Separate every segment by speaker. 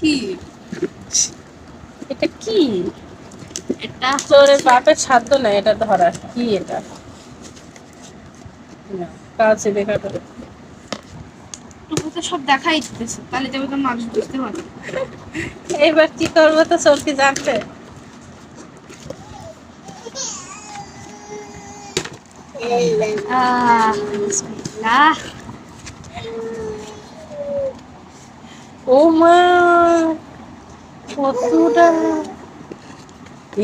Speaker 1: কি?
Speaker 2: এটা কি?
Speaker 1: এটা
Speaker 2: তোর বাপের সাধ্য নাই এটা ধরা। কি এটা? না কাছে দেখা করে।
Speaker 1: তো সব দেখাই দিতেছে তাহলে তো মানুষ বুঝতে পারবে।
Speaker 2: এইবার কি করব তো সরকি জানতে
Speaker 1: আহ
Speaker 2: ও মা কতটা।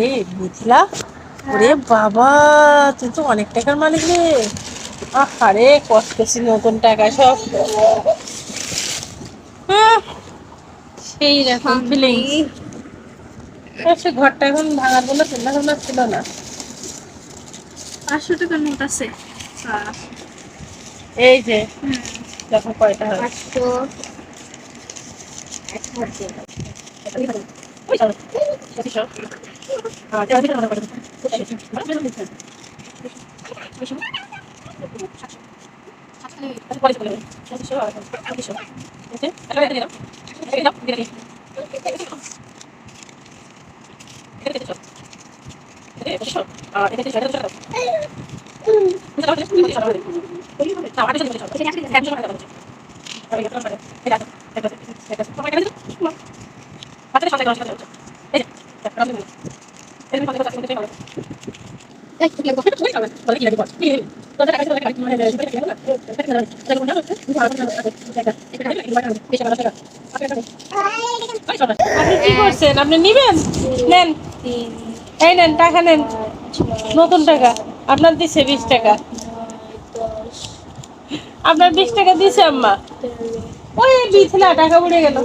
Speaker 2: এ মিথিলা ওরে বাবা তুই তো অনেক টাকার মালিক রে। আরে কষ্টছি নতুন টাকা সব। সেই রকম ফিলিং সে ঘরটা এখন ভাঙার কোনো চিন্তা ভাবনা ছিল না।
Speaker 1: পাঁচশো টাকার নোট আছে।
Speaker 2: এই যে দেখো কয়টা হয়।
Speaker 1: পাঁচশো। Gracias. কি
Speaker 2: করছেন? আপনি নিবেন? নেন। এই নেন, টাকা নেন। নতুন টাকা। আপনার দিছে বিশ টাকা। আপনার বিশ টাকা দিছে আম্মা। ওই বিছলা টাকা উড়ে গেল।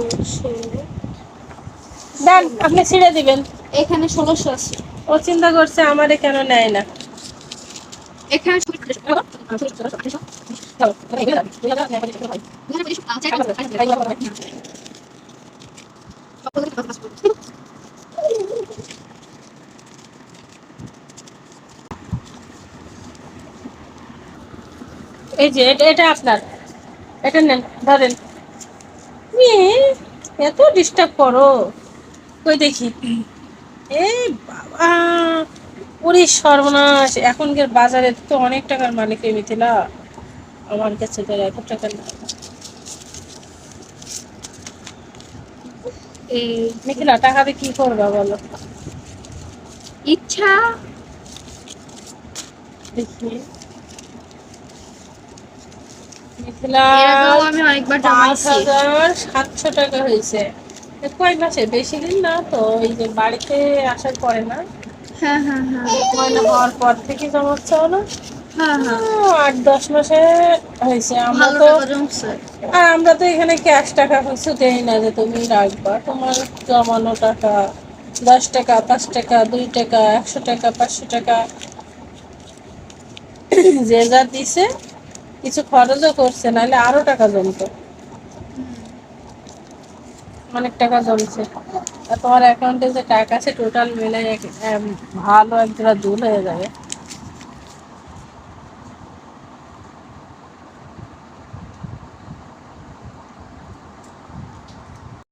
Speaker 2: দেন আপনি ছিঁড়ে দিবেন।
Speaker 1: এখানে ষোলোশো আছে।
Speaker 2: ও চিন্তা করছে আমারে কেন নেয় না।
Speaker 1: এখানে
Speaker 2: এই যে এটা এটা আপনার। এটা নেন ধরেন। এ, এত ডিস্টার্ব করো। কই দেখি। এই বাবা ওরে সর্বনাশ এখনকার বাজারে তো অনেক টাকার মালিক মিথিলা। আমার কাছে তো এত টাকা না মিথিলা টাকা দিয়ে কি করবা বলো?
Speaker 1: ইচ্ছা।
Speaker 2: দেখি। মিথিলা
Speaker 1: আমি অনেকবার
Speaker 2: পাঁচ হাজার সাতশো টাকা হয়েছে। এ কয় মাসে বেশি দিন না তো এই যে বাড়িতে আসার পরে না।
Speaker 1: হ্যাঁ হ্যাঁ হ্যাঁ।
Speaker 2: ময়না হওয়ার পর থেকে জমাচ্ছে না। আট দশ মাসে হয়েছে। আমরা তো আর আমরা তো এখানে ক্যাশ টাকা কিছু দেই না যে তুমি রাখবা। তোমার জমানো টাকা দশ টাকা পাঁচ টাকা দুই টাকা একশো টাকা পাঁচশো টাকা। যে যা দিছে কিছু খরচও করছে নাহলে আরও টাকা জমতো। অনেক টাকা জমছে। আর তোমার অ্যাকাউন্টে যে টাকা আছে টোটাল মিলে এক- এম, ভালো এক জোড়া দুল হয়ে যাবে।